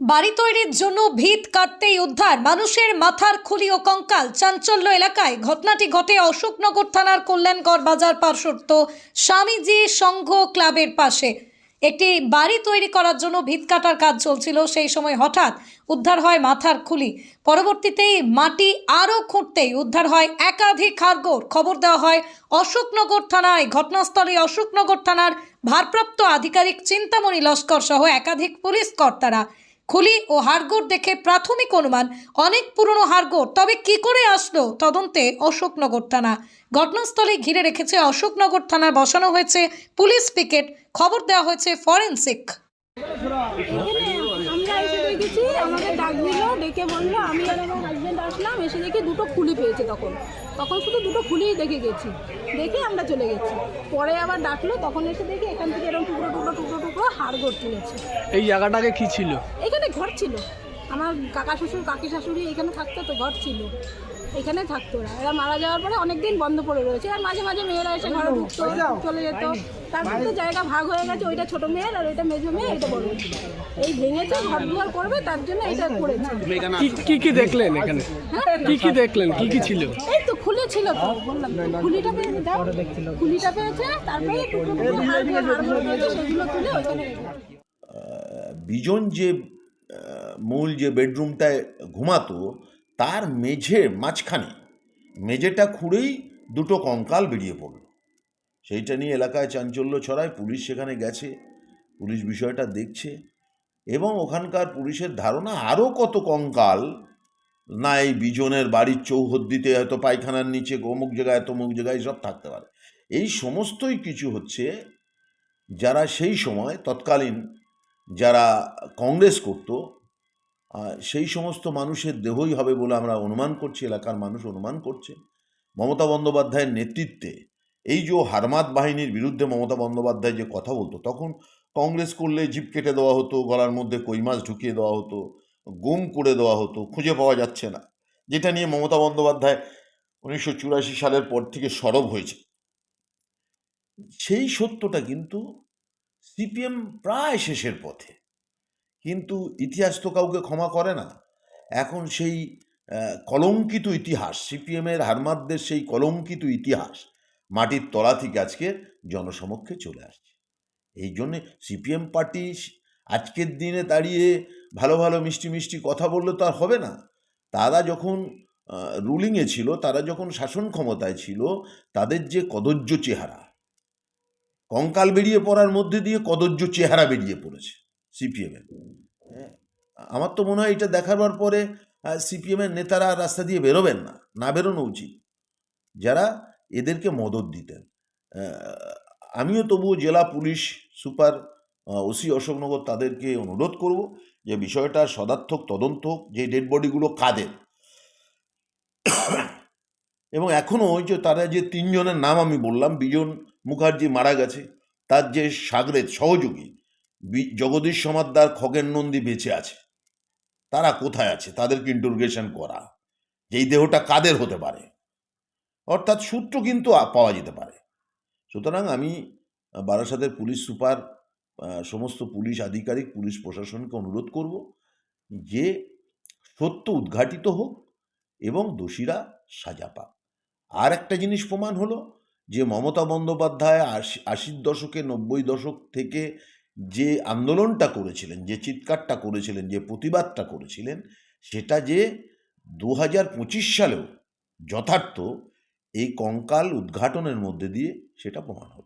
বাড়ি তৈরির জন্য ভিত কাটতেই উদ্ধার। মানুষের মাথার খুলি ও কঙ্কাল চাঞ্চল্য এলাকায় ঘটনাটি ঘটে অশোকনগর থানার কল্যাণগড় বাজার পার্শ্বস্থ স্বামীজি সংঘ ক্লাবের পাশে। একটি বাড়ি তৈরি করার জন্য ভিত কাটার কাজ চলছিল, সেই সময় হঠাৎ উদ্ধার হয় মাথার খুলি। পরবর্তীতেই মাটি আরও খুঁড়তেই উদ্ধার হয় একাধিক হাড়গোড়। খবর দেওয়া হয়, অশোকনগর থানায় ঘটনাস্থলে অশোকনগর থানার ভারপ্রাপ্ত আধিকারিক চিন্তামণি লস্কর সহ একাধিক পুলিশ কর্তারা। খুলি ও হাড়গোড় দেখে প্রাথমিক অনুমান, অনেক পুরনো হাড়গোড় তবে কি করে আসলো তদন্তে অশোকনগর থানা। ঘটনাস্থলে ঘিরে রেখেছে অশোকনগর থানায় বসানো হয়েছে পুলিশ পিকেট, খবর দেওয়া হয়েছে ফরেনসিক এখানে আমরা এসে দেখেছি আমাদের ডাক দিল ডেকে বলল আমি আর আমার হাজব্যান্ড আসলাম এসে দেখি দুটো খুলি পেয়েছে তখন। তখন শুধু দুটো খুলিই দেখে গেছি। দেখে আমরা চলে গেছি। পরে আবার ডাকলো তখন এসে দেখি এখান থেকে এরকম টুকরো টুকরো টুকরো টুকরো হাড় হাড়গোড় তুলেছে। এই জায়গাটাকে কি ছিল? এখানে ঘর ছিল। আমার কাকা শ্বশুর কাকি শাশুড়ি এখানে থাকতো তো ঘর ছিল। এখানে থাকতো ওরা। এরা মারা যাওয়ার পরে অনেকদিন বন্ধ পড়ে রয়েছে। আর মাঝে মাঝে মেয়েরা এসে ঘরে ঢুকতো চলে যেত। তারপর তো জায়গা ভাগ হয়ে গেছে ওইটা ছোট মেয়ের আর ওইটা মেজো মেয়ে এটা বড়। এই ভেঙেছে ঘর দুয়ার করবে তার জন্য এটা করেছে। কি কি কি দেখলেন এখানে? কি কি দেখলেন? কি কি ছিল? এই তো খুলে ছিল তো। বললাম খুলিটা পেয়েছে দাও। খুলিটা পেয়েছে তারপরে সেগুলো তুলে ওইখানে বিজন যে মূল যে বেডরুমটায় ঘুমাতো তার মেঝে মাঝখানে, মেঝেটা খুঁড়েই দুটো কঙ্কাল বেরিয়ে পড়ল। সেইটা নিয়ে এলাকায় চাঞ্চল্য ছড়ায়, পুলিশ সেখানে গেছে, পুলিশ বিষয়টা দেখছে এবং ওখানকার পুলিশের ধারণা আরও কত কঙ্কাল না এই বিজনের বাড়ির চৌহদ্দিতে হয়তো পায়খানার নিচে, অমুক জায়গায়, তমুক জায়গায় সব থাকতে পারে। এই সমস্তই কিছু হচ্ছে যারা সেই সময় তৎকালীন যারা কংগ্রেস করত সেই সমস্ত মানুষের দেহই হবে বলে আমরা অনুমান করছি, এলাকার মানুষ অনুমান করছে। মমতা বন্দ্যোপাধ্যায়ের নেতৃত্বে এই যে হারমাত বাহিনীর বিরুদ্ধে মমতা বন্দ্যোপাধ্যায় যে কথা বলতো, তখন কংগ্রেস করলে জিপ কেটে দেওয়া হতো, গলার মধ্যে কই মাছ ঢুকিয়ে দেওয়া হতো, গুম করে দেওয়া হতো, খুঁজে পাওয়া যাচ্ছে না। যেটা নিয়ে মমতা বন্দ্যোপাধ্যায় উনিশশো চুরাশি সালের পর থেকে সরব হয়েছে। সেই সত্যটা কিন্তু সিপিএম প্রায় শেষের পথে। কিন্তু ইতিহাস তো কাউকে ক্ষমা করে না। এখন সেই কলঙ্কিত ইতিহাস, সিপিএমের হারমাদদের সেই কলঙ্কিত ইতিহাস মাটির তলা থেকে আজকে জনসমক্ষে চলে আসছে। এই জন্যে সিপিএম পার্টি আজকের দিনে দাঁড়িয়ে ভালো ভালো মিষ্টি মিষ্টি কথা বললে তো আর হবে না। তারা যখন রুলিংয়ে ছিল, তারা যখন শাসন ক্ষমতায় ছিল, তাদের যে কদর্য চেহারা, কঙ্কাল বেরিয়ে পড়ার মধ্যে দিয়ে কদর্য চেহারা বেরিয়ে পড়েছে। সিপিএমের আমার তো মনে হয় এটা দেখাবার পরে সিপিএমের নেতারা রাস্তা দিয়ে বেরোবেন না না বেরোনো উচিত। যারা এদেরকে মদত দিতেন। আমিও তবুও জেলা পুলিশ সুপার ওসি অশোকনগর তাদেরকে অনুরোধ করব যে বিষয়টা সদার্থক তদন্ত হোক, যে ডেড বডিগুলো কাদের এবং এখনও যে তারা যে তিনজনের নাম আমি বললাম বিজন মুখার্জি মারা গেছে তার যে সাগরেদ সহযোগী জগদীশ সমাদ্দার খগেন নন্দী বেঁচে আছে। তারা কোথায় আছে? তাদেরকে ইন্টারোগেশন করা। যেই দেহটা কাদের হতে পারে? অর্থাৎ সূত্র কিন্তু পাওয়া যেতে পারে। সুতরাং আমি বারাসাতের পুলিশ সুপার সমস্ত পুলিশ আধিকারিক, পুলিশ প্রশাসনকে অনুরোধ করব যে সত্য উদ্ঘাটিত হোক এবং দোষীরা সাজা পাক। আর একটা জিনিস প্রমাণ হলো যে মমতা বন্দ্যোপাধ্যায় আশি আশির দশকে, নব্বই দশক থেকে যে আন্দোলনটা করেছিলেন, যে চিৎকারটা করেছিলেন, যে প্রতিবাদটা করেছিলেন, সেটা যে দু হাজার পঁচিশ সালেও যথার্থ এই কঙ্কাল উদ্ঘাটনের মধ্যে দিয়ে সেটা প্রমাণ হলো।